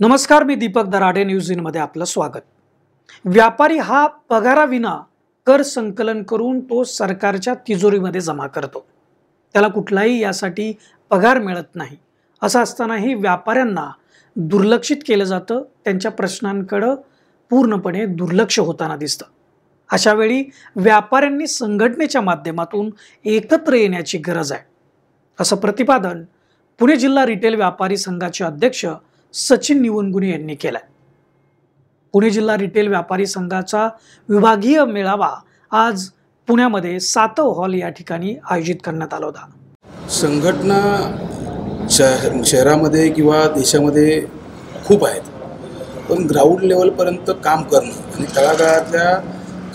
नमस्कार मी दीपक दराडे न्यूज इनमध्ये आपलं स्वागत. व्यापारी हा पगाराविना कर संकलन करून तो सरकारच्या तिजोरीमध्ये जमा करतो. त्याला कुठलाही यासाठी पगार मिळत नाही. असं असतानाही व्यापाऱ्यांना दुर्लक्षित केलं जातं. त्यांच्या प्रश्नांकडं पूर्णपणे दुर्लक्ष होताना दिसतं. अशा वेळी व्यापाऱ्यांनी संघटनेच्या माध्यमातून एकत्र येण्याची गरज आहे. असं प्रतिपादन पुणे जिल्हा रिटेल व्यापारी संघाचे अध्यक्ष सचिन निवनगुणे यांनी केलाय. पुणे जिल्हा रिटेल व्यापारी संघाचा विभागीय मेळावा आज पुण्यामध्ये सातव हॉल या ठिकाणी आयोजित करण्यात आला होता. संघटना शह शहरामध्ये किंवा देशामध्ये खूप आहेत. पण ग्राउंड लेवलपर्यंत काम करणं आणि तळागाळातल्या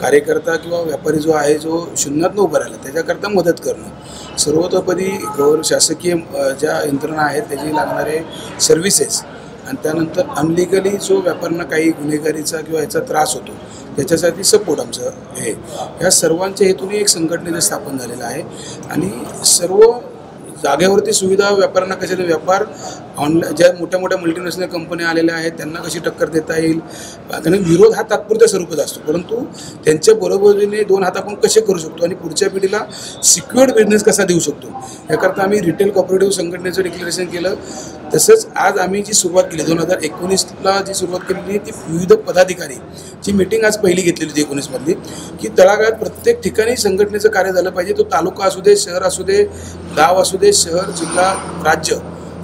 कार्यकर्ता किंवा व्यापारी जो आहे जो शून्यातनं उभा राहिला त्याच्याकरता मदत करणं. सर्वतोपरी गवर शासकीय ज्या यंत्रणा आहेत त्याची लागणारे सर्व्हिसेस आणि त्यानंतर अनलिगली जो व्यापाऱ्यांना काही गुन्हेगारीचा किंवा याचा त्रास होतो त्याच्यासाठी सपोर्ट आमचं हे ह्या सर्वांच्या हेतूने एक संघटनेचं स्थापन झालेलं आहे. आणि सर्व जागेवरती सुविधा व्यापाऱ्यांना कशा व्यापार ऑनलाईन ज्या मोठ्या मोठ्या मल्टीनॅशनल कंपन्या आलेल्या आहेत त्यांना कशी टक्कर देता येईल? कारण विरोध हा तात्पुरत्या स्वरूपात असतो. परंतु त्यांच्या बरोबरीने दोन हात आपण कसे करू शकतो? आणि पुढच्या पिढीला सिक्युअर्ड बिझनेस कसा देऊ शकतो? याकरता आम्ही रिटेल कॉपरेटिव्ह संघटनेचं डिक्लेरेशन केलं. तसंच आज आम्ही जी सुरुवात केली दोन हजार एकोणीसला जी सुरुवात केलेली ती विविध पदाधिकारी जी मीटिंग आज पहिली घेतलेली होती एकोणीसमधली की तळागाळात प्रत्येक ठिकाणी संघटनेचं कार्य झालं पाहिजे. तो तालुका असू दे शहर असू दे गाव असू दे शहर जिल्हा राज्य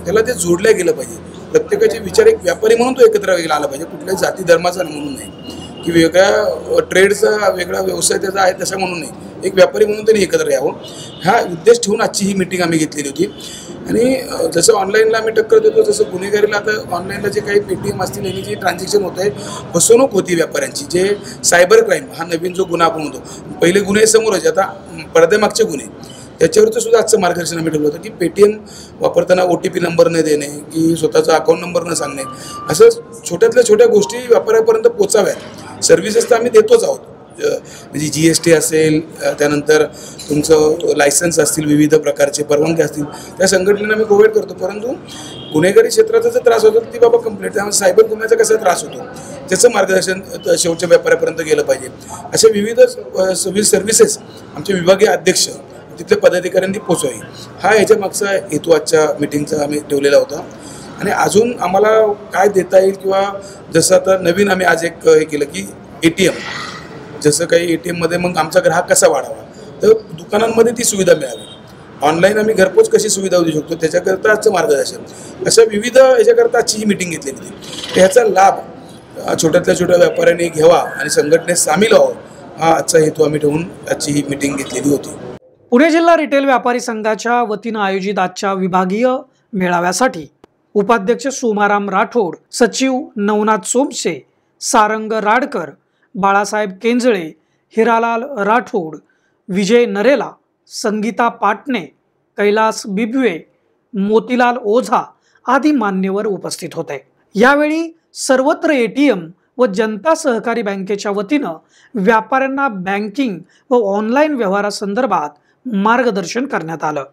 त्याला ते जोडलं गेलं पाहिजे. प्रत्येकाचे विचार एक व्यापारी म्हणून तो एकत्र आला पाहिजे. कुठल्याही जाती धर्माचा म्हणून नाही. की वेगळ्या ट्रेडचा वेगळा व्यवसाय त्याचा आहे तसा म्हणून नाही. एक व्यापारी म्हणून त्यांनी एकत्र यावं. हा उद्देश ठेवून आजची ही मिटिंग आम्ही घेतलेली होती. आणि जसं ऑनलाईनला आम्ही टक्कर देतो जसं गुन्हेगारीला आता ऑनलाईनला जे काही पेटीएम असतील यांनी जी ट्रान्झॅक्शन होत आहे फसवणूक होती व्यापाऱ्यांची. जे सायबर क्राईम हा नवीन जो गुन्हा आपण होतो पहिले गुन्हे समोरच आता पडद्यामागचे गुन्हे. त्याच्यावरचं सुद्धा आजचं मार्गदर्शन आम्ही ठेवलं होतं की पेटीएम वापरताना ओ टी पी नंबर न देणे की स्वतःचा अकाउंट नंबर न सांगणे असं छोट्यातल्या छोट्या गोष्टी व्यापाऱ्यापर्यंत पोचाव्यात. सर्व्हिसेस तर आम्ही देतोच आहोत. म्हणजे जी एस टी असेल त्यानंतर तुमचं लायसन्स असतील विविध प्रकारचे परवानगी असतील त्या संघटनेला आम्ही प्रोव्हाइड करतो. परंतु गुन्हेगारी क्षेत्राचा जर त्रास होतो ती बाबा कंप्लीट त्यामुळे सायबर गुन्ह्याचा कसा त्रास होतो? त्याचं मार्गदर्शन शेवटच्या व्यापाऱ्यापर्यंत गेलं पाहिजे. असे विविध सर्व्हिस सर्व्हिसेस आमचे विभागीय अध्यक्ष तिथल्या पदाधिकाऱ्यांनी पोचवावी. हा याच्या मागचा हेतू आजच्या मिटिंगचा आम्ही ठेवलेला होता. आणि अजून आम्हाला काय देता येईल किंवा जसं आता नवीन आम्ही आज एक हे केलं की ए टी एम. जसं काही ए टी एममध्ये मग आमचा ग्राहक कसा वाढावा? तर दुकानांमध्ये ती सुविधा मिळावी. ऑनलाईन आम्ही घरपोच कशी सुविधा देऊ शकतो? त्याच्याकरता आजचं मार्गदर्शन. अशा विविध याच्याकरता आजची ही मिटिंग घेतलेली होती. तर ह्याचा लाभ छोट्यातल्या छोट्या व्यापाऱ्यांनी घ्यावा आणि संघटनेत सामील व्हावं हा आजचा हेतू आम्ही ठेवून आजची ही मिटिंग घेतलेली होती. पुणे जिल्हा रिटेल व्यापारी संघाच्या वतीनं आयोजित आजच्या विभागीय मेळाव्यासाठी उपाध्यक्ष सोमाराम राठोड सचिव नवनाथ सोमसे सारंग राडकर बाळासाहेब केंजळे हिरालाल राठोड विजय नरेला संगीता पाटणे कैलास बिबवे मोतीलाल ओझा आदी मान्यवर उपस्थित होते. यावेळी सर्वत्र ए टी एम व जनता सहकारी बँकेच्या वतीनं व्यापाऱ्यांना बँकिंग व ऑनलाईन व्यवहारासंदर्भात मार्गदर्शन करण्यात आलं.